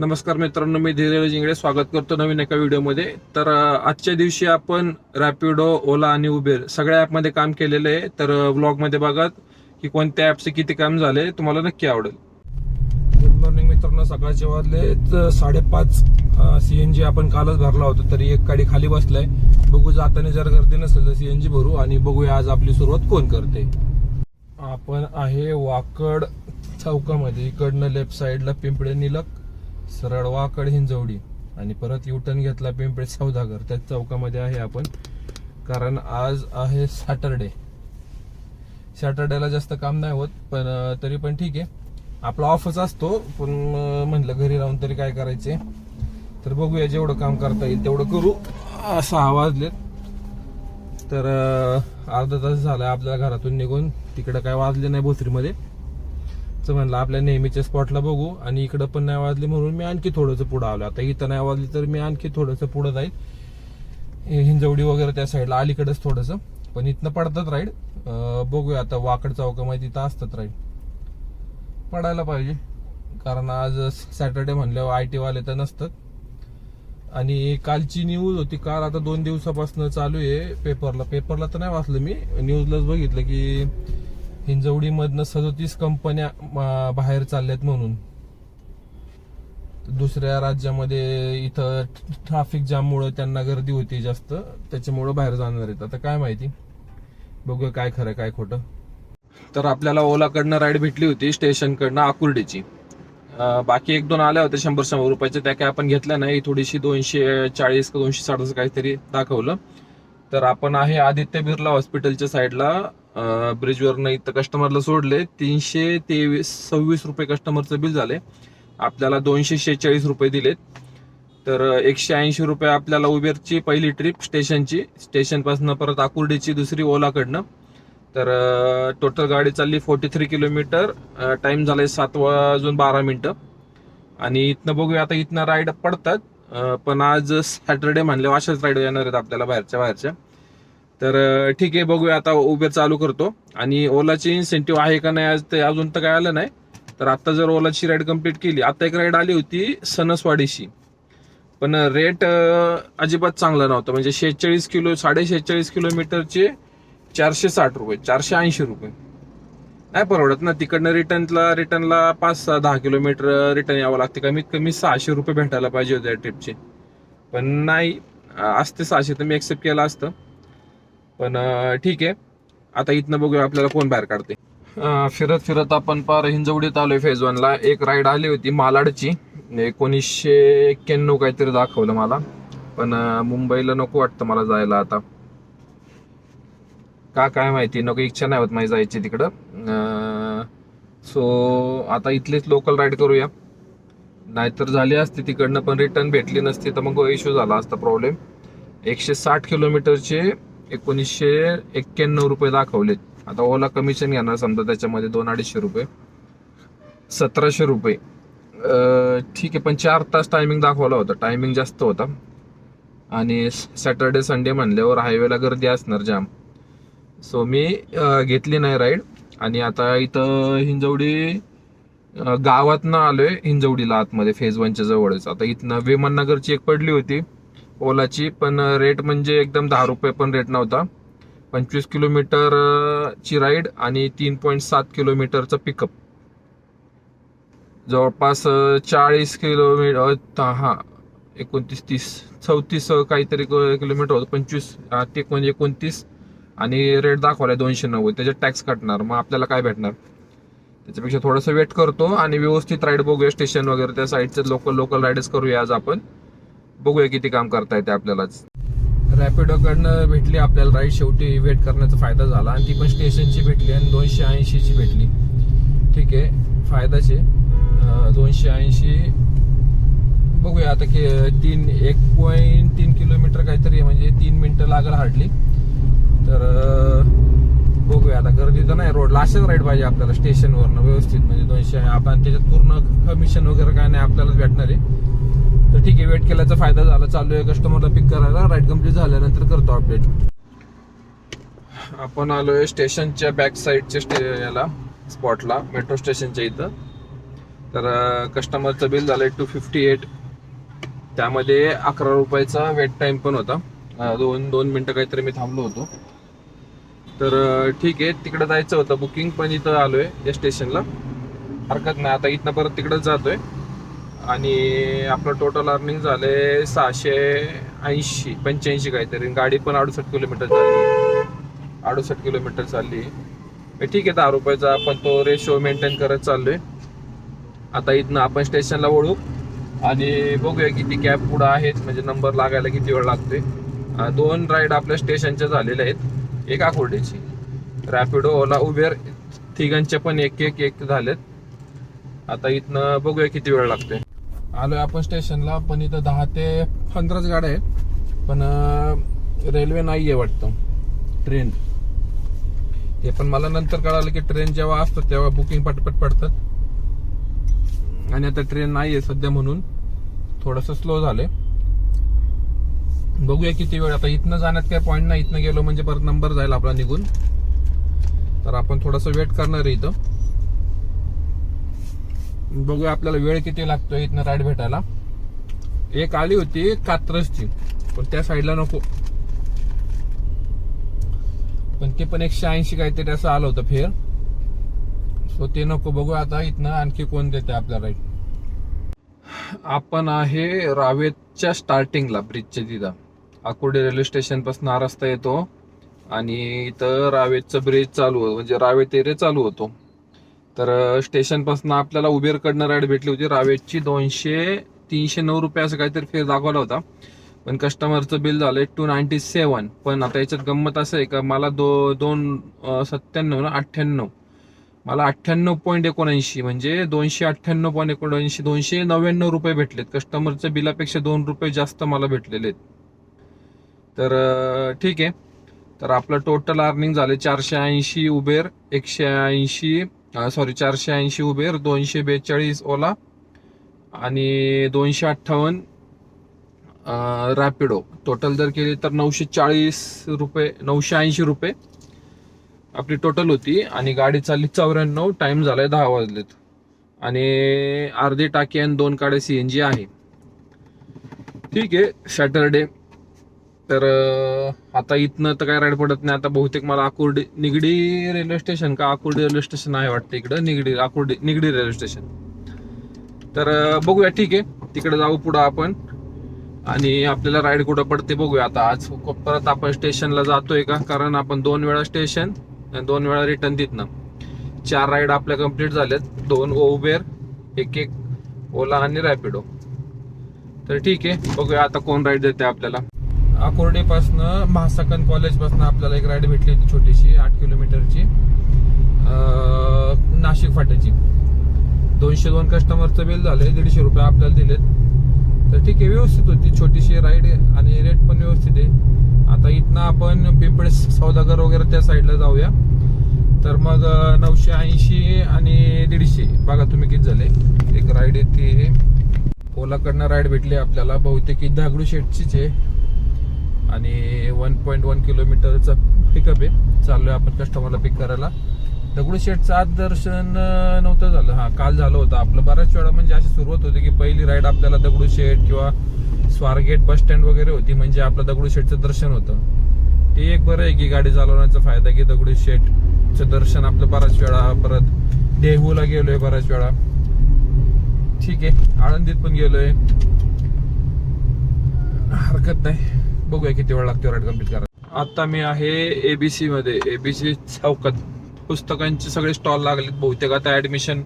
नमस्कार मित्रांनो मी धीरज इंगळे स्वागत करतो नवीन एका व्हिडिओमध्ये. तर आजच्या दिवशी आपण रॅपिडो ओला आणि उबेर सगळ्या ॲपमध्ये काम केलेलं आहे. तर व्लॉगमध्ये बघा की कोणत्या ॲपचे किती काम झाले तुम्हाला नक्की आवडेल. गुड मॉर्निंग मित्रांनो सकाळचे वाजले. तर साडेपाच सी एन जी आपण कालच भरला होता तरी एक गाडी खाली बसलाय. बघू जाताना जर गर्दी नसेल तर सी एन जी भरू आणि बघूया आज आपली सुरुवात कोण करते. आपण आहे वाकड चौकामध्ये. इकडनं लेफ्ट साईडला पिंपळे निलक सरळ वाकड हिंजवडी आणि परत युटर्न घेतला पिंपळे सौदागर त्या चौकामध्ये आहे आपण. कारण आज आहे सॅटरडे सॅटरडेला जास्त काम नाही होत पण तरी पण ठीक आहे. आपला ऑफच असतो पण म्हटलं घरी राहून तरी काय करायचे? तर बघूया जेवढं काम करता येईल तेवढं करू. अं, सहा वाजलेत. तर अर्धा तास झाला आपल्या घरातून निघून. तिकडं काय वाजले नाही भोसरीमध्ये. तर म्हणलं आपल्या नेहमीच्या स्पॉटला बघू. आणि इकडं पण नाही वाजली म्हणून मी आणखी थोडंसं पुढं आलो. आता इथं नाही वाजली तर मी आणखी थोडंसं पुढं जाईल. हिंजवडी वगैरे त्या साईडला अलीकडंच थोडंसं. पण इथनं पडतात राईड बघूया आता वाकड चौकामध्ये तिथं असतात राईड पडायला पाहिजे. कारण आज सॅटर्डे म्हणल्यावर आय टी वाले तर नसतात. आणि कालची न्यूज होती काल आता दोन दिवसापासून चालू आहे पेपरला पेपरला तर नाही वाचलं मी. न्यूजलाच बघितलं की हिंजवडीमधनं सदोतीस कंपन्या बाहेर चालल्यात म्हणून. दुसऱ्या राज्यामध्ये इथं ट्राफिक जाममुळं त्यांना गर्दी होती जास्त त्याच्यामुळं बाहेर जाणार आहेत. आता काय माहिती? बघूया काय खरं काय खोटं. तर आपल्याला ओलाकडनं राईड भेटली होती स्टेशनकडनं आकुर्डीची. बाकी एक दोन आल्या होत्या शंभर शंभर रुपयाच्या त्या काय आपण घेतल्या नाही. थोडीशी दोनशे चाळीस का दोनशे साठ काहीतरी दाखवलं. तर आपण आहे आदित्य बिर्ला हॉस्पिटलच्या साईडला ब्रिजवरनं इथं कस्टमरला सोडले. तीनशे तेवीस सव्वीस रुपये कस्टमरचं बिल झाले. आपल्याला दोनशे शेहेचाळीस रुपये दिलेत. तर एकशे ऐंशी रुपये आपल्याला उबेरची पहिली ट्रिप स्टेशनची. स्टेशनपासून परत आकुर्डीची दुसरी ओलाकडनं. तर टोटल गाडी चालली फोर्टी थ्री किलोमीटर टाइम झालाय सात वाजून बारा मिनटं. आणि इथनं बघूया आता इथनं राईड पडतात. पण आज सॅटरडे म्हणले अशाच राईड येणार आहेत आपल्याला बाहेरच्या बाहेरच्या. तर ठीक आहे बघूया आता उबेर चालू करतो. आणि ओलाची इन्सेंटिव्ह आहे का नाही आज ते अजून तर काय आलं नाही. तर आता जर ओलाची राईड कंप्लीट केली आता एक राईड आली होती सणसवाडीशी पण रेट अजिबात चांगला नव्हता. म्हणजे शेहेचाळीस किलो साडे शेहेचाळीस किलोमीटरचे चारशे साठ रुपये चारशे ऐंशी रुपये. नाही परवडत ना तिकडनं रिटर्नला रिटर्नला पाच सहा दहा किलोमीटर रिटर्न यावं लागते. कमीत कमी सहाशे रुपये भेटायला पाहिजे होते ट्रिपचे पण नाही असते सहाशे तर मी एक्सेप्ट केलं असतं. पण ठीक आहे. आता इथनं बघूया आपल्याला कोण बाहेर काढते फिरत फिरत आपण पार हिंजवडीत आलोय फेज वनला एक राईड आली होती मालाडची. एकोणीसशे एक्क्याण्णव काहीतरी दाखवलं मला. पण मुंबईला नको वाटतं मला जायला आता. का काय माहिती? नको इच्छा नाही होत माझी जायची तिकडं. सो आता इथलीच लोकल राईड करूया. नाहीतर झाली असती तिकडनं पण रिटर्न भेटली नसती तर मग इश्यू झाला असता प्रॉब्लेम एकशे साठ किलोमीटरचे एकोणीसशे एक्क्याण्णव रुपये दाखवलेत. आता ओला कमिशन घेणार समजा त्याच्यामध्ये दोन अडीचशे रुपये. सतराशे रुपये. ठीक आहे पण चार तास टायमिंग दाखवला होता. टायमिंग जास्त होता. आणि सॅटर्डे संडे म्हणल्यावर हायवेला गर्दी असणार जाम सो मी घेतली नाही राईड आणि आता इथं हिंजवडी गावातनं आलोय हिंजवडीला आतमध्ये फेज वनच्या जवळच. आता इथनं विमाननगरची एक पडली होती. ओलाची पण रेट म्हणजे एकदम दहा रुपये पण रेट नव्हता. पंचवीस किलोमीटर ची राईड आणि तीन पॉईंट सात किलोमीटरचं पिकअप जवळपास चाळीस किलोमीटर हा एकोणतीस तीस चौतीस काहीतरी किलोमीटर होतं. पंचवीस ते म्हणजे एकोणतीस आणि रेट दाखवलाय दोनशे नव्वद. त्याच्यात टॅक्स कटणार. मग आपल्याला काय भेटणार? त्याच्यापेक्षा थोडंसं वेट करतो आणि व्यवस्थित राईड बघूया. स्टेशन वगैरे त्या साईडचे लोकल लोकल राईडच करूया आज आपण. बघूया किती काम करता येते आपल्यालाच. रॅपिडोकडनं भेटली आपल्याला राईड शेवटी वेट करण्याचा फायदा झाला आणि ती पण स्टेशनची भेटली आणि दोनशे ऐंशीची भेटली. ठीक आहे फायदाचे. दोनशे ऐंशी. बघूया आता की तीन एक पॉईंट तीन किलोमीटर काहीतरी आहे, म्हणजे तीन मिनटं लागल हार्डली तर बघूया आता. गर्दी तर नाही रोडला अशाच राईड पाहिजे आपल्याला स्टेशनवरनं व्यवस्थित. म्हणजे दोनशे आपण त्याच्यात पूर्ण कमिशन वगैरे काय नाही आपल्यालाच भेटणार आहे. तर ठीक आहे वेट केल्याचा फायदा झाला. चालू आहे कस्टमरला पिक करायला. राईड कंप्लीट झाल्यानंतर करतो अपडेट आपण आलो आहे स्टेशनच्या बॅक साईडच्या स्टे याला स्पॉटला मेट्रो स्टेशनच्या इथं. तर कस्टमरचं बिल झालं आहे टू फिफ्टी एट त्यामध्ये अकरा रुपयाचा वेट टाईम पण होता. दोन दोन मिनटं काहीतरी मी थांबलो होतो. तर ठीक आहे तिकडं जायचं होतं बुकिंग पण इथं आलो आहे या स्टेशनला हरकत नाही. आता इथनं परत तिकडेच जातोय. आणि आपलं टोटल अर्निंग झाले सहाशे ऐंशी पंच्याऐंशी काहीतरी. गाडी पण अडुसष्ट किलोमीटर चालली अडुसष्ट किलोमीटर चालली ठीक आहे दहा रुपयाचा आपण तो रेशो मेंटेन करत चाललोय. आता इथनं आपण स्टेशनला ओळू आणि बघूया किती कॅब पुढं आहेत. म्हणजे नंबर लागायला किती वेळ लागतोय. दोन राईड आपल्या स्टेशनच्या झालेल्या आहेत. एक आकुर्डीची. रॅपिडो ओला उबेर तिघांचे पण एक एक एक झालेत. आता इथनं बघूया किती वेळ लागतोय. आलोय आपण स्टेशनला पण इथं दहा ते पंधराच गाड्या आहेत. पण रेल्वे नाही आहे वाटतं. ट्रेन. ते पण मला नंतर कळालं की ट्रेन जेव्हा असतं तेव्हा बुकिंग पटपट पडतात आणि आता ट्रेन नाही आहे सध्या म्हणून. थोडस स्लो झाले बघूया किती वेळ. आता इथनं जाण्यात काय पॉईंट नाही. इथनं गेलो म्हणजे परत नंबर जाईल आपला निघून. तर आपण थोडस वेट करणार आहे इथं. बघूया आपल्याला वेळ किती लागतोय इथनं राईड भेटायला. एक आली होती कात्रजची पण त्या साईडला नको. पण ते पण एकशे ऐंशी काहीतरी असं आलं होतं फेर. सो ते नको बघू आता इथनं आणखी कोण देते आपल्या राईड आपण आहे रावेतच्या स्टार्टिंगला ब्रिजच्या तिथं. आकुर्डी रेल्वे स्टेशनपासून हा रस्ता येतो. आणि इथं रावेतचं ब्रिज चालू होतं म्हणजे रावेत एरिया चालू होतो. तर स्टेशनपासून आपल्याला उबेरकडनं राईड भेटली होती. रावेतची दोनशे तीनशे नऊ रुपये असं काहीतरी फेर दाखवला होता. पण कस्टमरचं बिल झालंय टू नाईन्टी सेवन पण आता याच्यात गंमत असं आहे का मला दो दोन सत्त्याण्णव ना अठ्ठ्याण्णव. मला अठ्ठ्याण्णव पॉईंट एकोणऐंशी म्हणजे दोनशे अठ्ठ्याण्णव पॉईंट एकोणऐंशी दोनशे नव्याण्णव रुपये भेटलेत. कस्टमरच्या बिलापेक्षा दोन रुपये जास्त मला भेटलेले आहेत. तर ठीक आहे. तर आपलं टोटल अर्निंग झाले चारशे ऐंशी उबेर एकशे ऐंशी सॉरी चारशे ऐंशी उबेर दोनशे बेचाळीस ओला आणि दोनशे अठ्ठावन्न रॅपिडो टोटल जर केली तर नऊशे चाळीस रुपये नऊशे ऐंशी रुपये आपली टोटल होती. आणि गाडी चालली चौऱ्याण्णव टाईम झालाय दहा वाजलेत. आणि अर्धी टाकी आणि दोन काडे जी आहे. ठीक आहे सॅटरडे तर आता इथनं तर काय राईड पडत नाही. आता बहुतेक मला आकुर्डी निगडी रेल्वे स्टेशन का आकुर्डी रेल्वे स्टेशन आहे वाटतं इकडं. Nigdi Akurdi Nigdi railway station. तर बघूया. ठीक आहे. तिकडे जाऊ पुढं आपण. आणि आपल्याला राईड कुठं पडते बघूया. आता आज परत आपण स्टेशनला जातोय का? कारण आपण दोन वेळा स्टेशन आणि दोन वेळा रिटर्न तिथनं. चार राईड आपल्या कंप्लीट झाल्यात. दोन ओबेर एक एक ओला आणि रॅपिडो. तर ठीक आहे. बघूया आता कोण राईड देते आपल्याला. आकुर्डीपासनं महासाकन कॉलेजपासनं आपल्याला एक राईड भेटली होती छोटीशी आठ किलोमीटरची. नाशिक फाट्याची. दोनशे दोन कस्टमरचं बिल झालंय दीडशे रुपये आपल्याला दिलेत. तर ठीक आहे व्यवस्थित होती. छोटीशी राईड आणि रेट पण व्यवस्थित आहे. आता इथनं आपण पिंपळे सौदागर वगैरे त्या साईडला जाऊया. तर मग नऊशे ऐंशी आणि दीडशे. बघा तुम्ही किती झाले. एक राईड येते. ओलाकडनं राईड भेटली आपल्याला. बहुतेक दगडू शेटचीच आहे. आणि वन पॉईंट वन किलोमीटरचा पिकअप आहे. चाललोय आपण कस्टमरला पिक करायला. दगडूशेठचं आज दर्शन नव्हतं झालं. हा काल झालं होतं. आपलं बऱ्याच वेळा म्हणजे अशी सुरुवात होती की पहिली राईड आपल्याला दगडूशेठ किंवा स्वारगेट बस स्टँड वगैरे होती. म्हणजे आपलं दगडूशेठचं दर्शन होतं. ते एक बरं आहे की गाडी चालवण्याचा फायदा की दगडूशेठचं दर्शन आपलं बऱ्याच वेळा. परत देहूला गेलोय बऱ्याच वेळा. ठीक आहे. आळंदीत पण गेलोय. हरकत नाही. बघूया किती वेळ लागतो राईड कंप्लीट करा आता मी आहे एबीसी मध्ये. एबीसी चौकात. पुस्तकांचे सगळे स्टॉल लागलेत. बहुतेक आता ऍडमिशन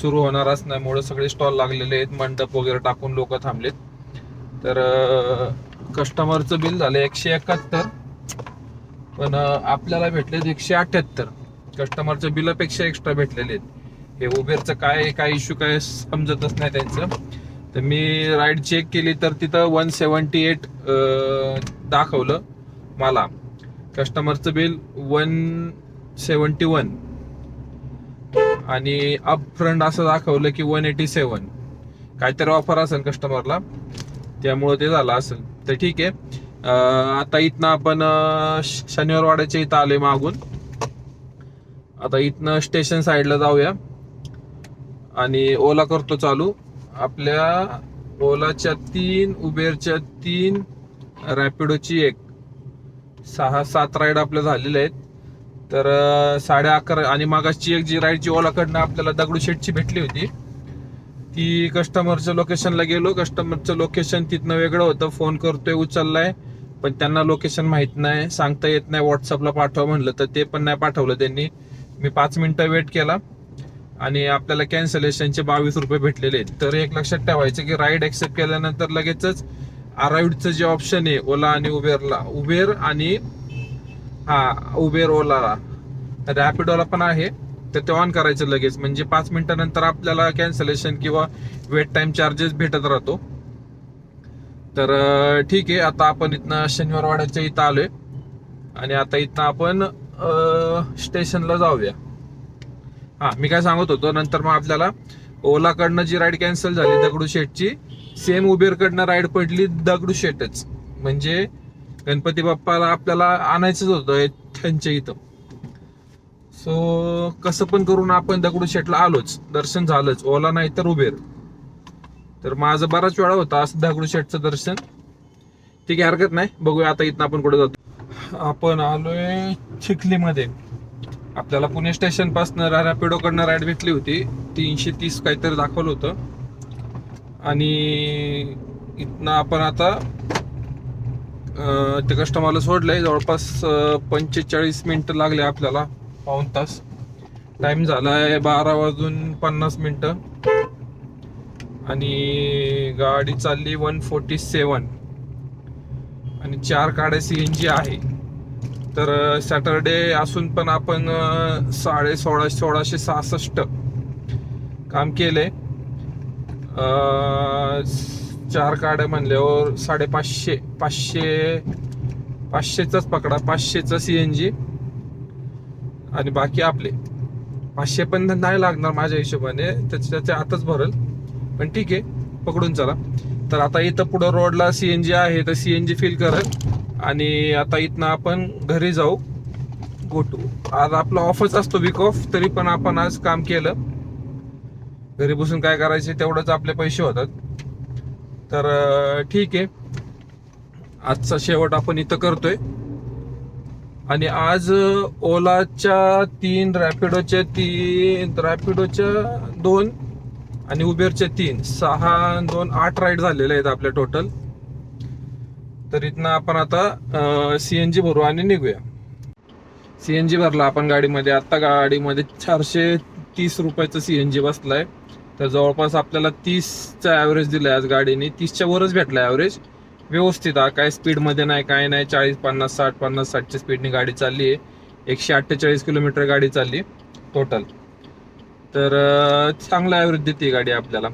सुरू होणार असल्यामुळे सगळे स्टॉल लागलेले आहेत. मंडप वगैरे टाकून लोक थांबलेत. तर कस्टमरचं बिल झालं एकशे एकाहत्तर. पण आपल्याला भेटलेत एकशे अठ्याहत्तर. कस्टमरच्या बिलापेक्षा एक्स्ट्रा भेटलेले आहेत. हे उबेरचं काय काय इश्यू काय समजतच नाही त्यांचं. तर मी राईड चेक केली तर तिथं वन सेवन्टी एट दाखवलं मला. कस्टमरचं बिल वन सेवन्टी वन आणि अप फ्रंट असं दाखवलं की वन एटी सेवन काहीतरी ऑफर असेल कस्टमरला त्यामुळं ते झालं असेल. तर ठीक आहे. आता इथनं आपण श- शनिवार वाड्याच्या इथं आले मागून. आता इथनं स्टेशन साईडला जाऊया. आणि ओला करतो चालू. आपल्या ओलाच्या तीन उबेरच्या तीन रॅपिडोची एक. सहा सात राईड आपल्या झालेल्या आहेत. तर साडे अकरा आणि मागाची एक जी राईडची ओलाकडनं आपल्याला दगडूशेठची भेटली होती. ती कस्टमरच्या लोकेशनला गेलो. कस्टमरचं लोकेशन तिथनं वेगळं होतं. फोन करतोय उचललाय. पण त्यांना लोकेशन माहीत नाही. सांगता येत नाही. व्हॉट्सअपला पाठवा म्हणलं तर ते पण नाही पाठवलं त्यांनी. मी पाच मिनिटं वेट केला. आणि आपल्याला कॅन्सलेशनचे बावीस रुपये भेटलेले आहेत. तर एक लक्षात ठेवायचं की राईड एक्सेप्ट केल्यानंतर लगेचच अराईडचं जे ऑप्शन आहे ओला आणि उबेरला. उबेर आणि हा उबेर ओलाला रॅपिडोला पण आहे. तर ते ऑन करायचं लगेच. म्हणजे पाच मिनिटानंतर आपल्याला कॅन्सलेशन किंवा वेट टाइम चार्जेस भेटत राहतो. तर ठीक आहे. आता आपण इथनं शनिवार वाड्याच्या इथं आलोय. आणि आता इथनं आपण स्टेशनला जाऊया. हा मी काय सांगत होतो नंतर मग आपल्याला ओलाकडनं जी राईड कॅन्सल झाली दगडूशेठची सेम उबेरकडनं राईड पडली दगडूशेठच म्हणजे गणपती बाप्पाला आपल्याला आणायचंच होतं त्यांच्या इथं. सो कसं पण करून आपण दगडूशेठला आलोच दर्शन झालंच ओला नाही तर उबेर. तर माझं बराच वेळा होता असं दगडूशेठचं दर्शन. ठीक आहे हरकत नाही बघूया आता इथं आपण कुठे जातो. आपण आलोय चिखलीमध्ये. आपल्याला पुणे स्टेशनपासून रॅपिडोकडनं राईड भेटली होती. तीनशे तीस काहीतरी दाखवलं होतं. आणि इथनं आपण आता ते कस्टमरला सोडलंय. जवळपास पंचेचाळीस मिनटं लागले आपल्याला. पाऊन तास. टाइम झालाय बारा वाजून पन्नास मिनटं. आणि गाडी चालली वन फोर्टी सेवन आणि चार गाड्या सी एन जी आहे. तर सॅटरडे असून पण आपण साडे सोळा सोळाशे सहासष्ट काम केले. चार गाड्या म्हणल्यावर साडेपाचशे पाचशे पाचशेचाच पकडा पाचशेचा सी एन जी आणि बाकी आपले. पाचशे पण नाही लागणार माझ्या हिशोबाने त्याच्या आताच आतच भरल. पण ठीक आहे पकडून चला. तर आता इथं पुढं रोडला सी एन जी आहे तर सी एन जी फिल करेल. आणि आता इथनं आपण घरी जाऊ गो टू आज आपला ऑफच असतो वीक ऑफ तरी पण आपण आज काम केलं. घरी बसून काय करायचे तेवढंच आपले पैसे होतात. तर ठीक आहे. आजचा शेवट आपण इथं करतोय. आणि आज ओलाच्या तीन रॅपिडोच्या तीन रॅपिडोच्या दोन आणि उबेरच्या तीन. सहा दोन आठ राईड झालेले आहेत आपल्या टोटल तर इथनं आपण आता सीएनजी भरू आणि निघूया. सीएनजी भरला आपण गाडीमध्ये. आता गाडीमध्ये चारशे तीस रुपयाचं सीएनजी बसलाय. तर जवळपास आपल्याला तीसचा ॲव्हरेज दिलाय आज गाडीने. तीसच्या वरच भेटला ॲव्हरेज व्यवस्थित हा काय स्पीडमध्ये नाही काय नाही. चाळीस पन्नास साठ पन्नास साठच्या स्पीडने गाडी चालली आहे. एकशे अठ्ठेचाळीस किलोमीटर गाडी चालली टोटल तर चांगला ॲव्हरेज देते गाडी आपल्याला.